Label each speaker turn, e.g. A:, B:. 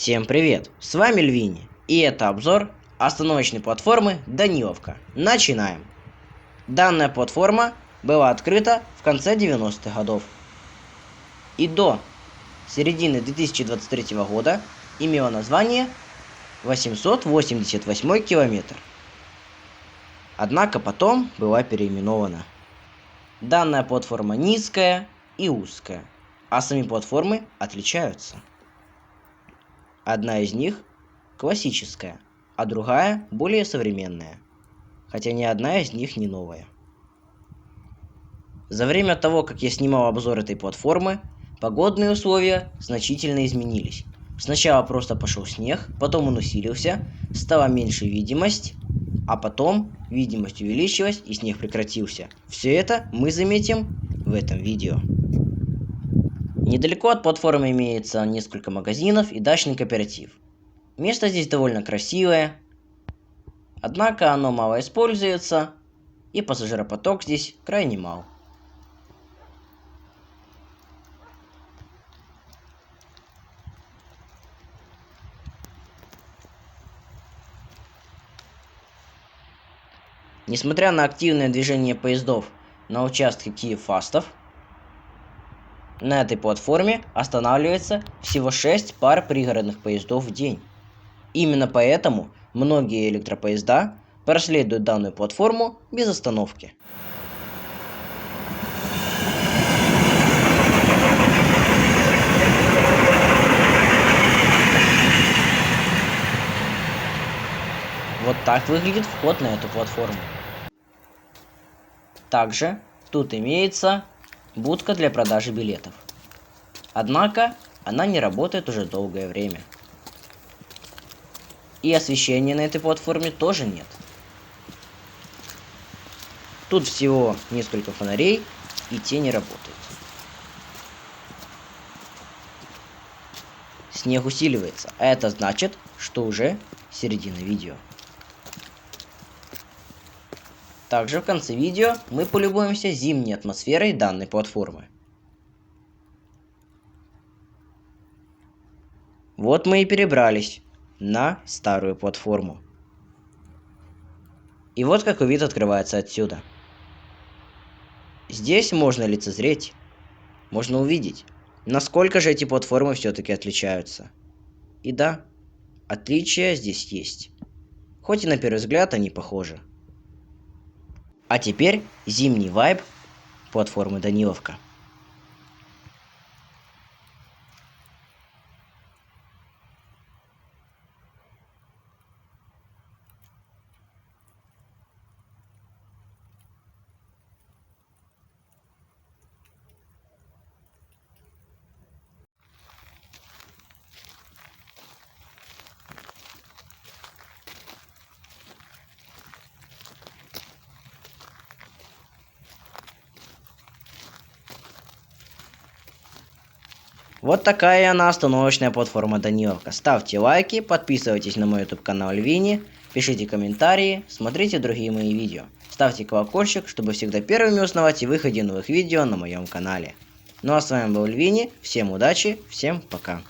A: Всем привет, с вами Львини, и это обзор остановочной платформы Даниловка. Начинаем. Данная платформа была открыта в конце 90-х годов. И до середины 2023 года имела название 888 километр. Однако потом была переименована. Данная платформа низкая и узкая, а сами платформы отличаются. Одна из них классическая, а другая более современная, хотя ни одна из них не новая. За время того, как я снимал обзор этой платформы, погодные условия значительно изменились. Сначала просто пошел снег, потом он усилился, стала меньше видимость, а потом видимость увеличилась и снег прекратился. Все это мы заметим в этом видео. Недалеко от платформы имеется несколько магазинов и дачный кооператив. Место здесь довольно красивое, однако оно мало используется, и пассажиропоток здесь крайне мал. Несмотря на активное движение поездов на участке Киев-Фастов, на этой платформе останавливается всего 6 пар пригородных поездов в день. Именно поэтому многие электропоезда проследуют данную платформу без остановки. Вот так выглядит вход на эту платформу. Также тут имеется будка для продажи билетов. Однако она не работает уже долгое время. И освещения на этой платформе тоже нет. Тут всего несколько фонарей, и те не работают. Снег усиливается, а это значит, что уже середина видео. Также в конце видео мы полюбуемся зимней атмосферой данной платформы. Вот мы и перебрались на старую платформу. И вот какой вид открывается отсюда. Здесь можно лицезреть, можно увидеть, насколько же эти платформы все-таки отличаются. И да, отличия здесь есть. Хоть и на первый взгляд они похожи. А теперь зимний вайб платформы Даниловка. Вот такая она остановочная платформа Даниловка. Ставьте лайки, подписывайтесь на мой YouTube канал Львини, пишите комментарии, смотрите другие мои видео. Ставьте колокольчик, чтобы всегда первыми узнавать о выходе новых видео на моем канале. Ну а с вами был Львини, всем удачи, всем пока.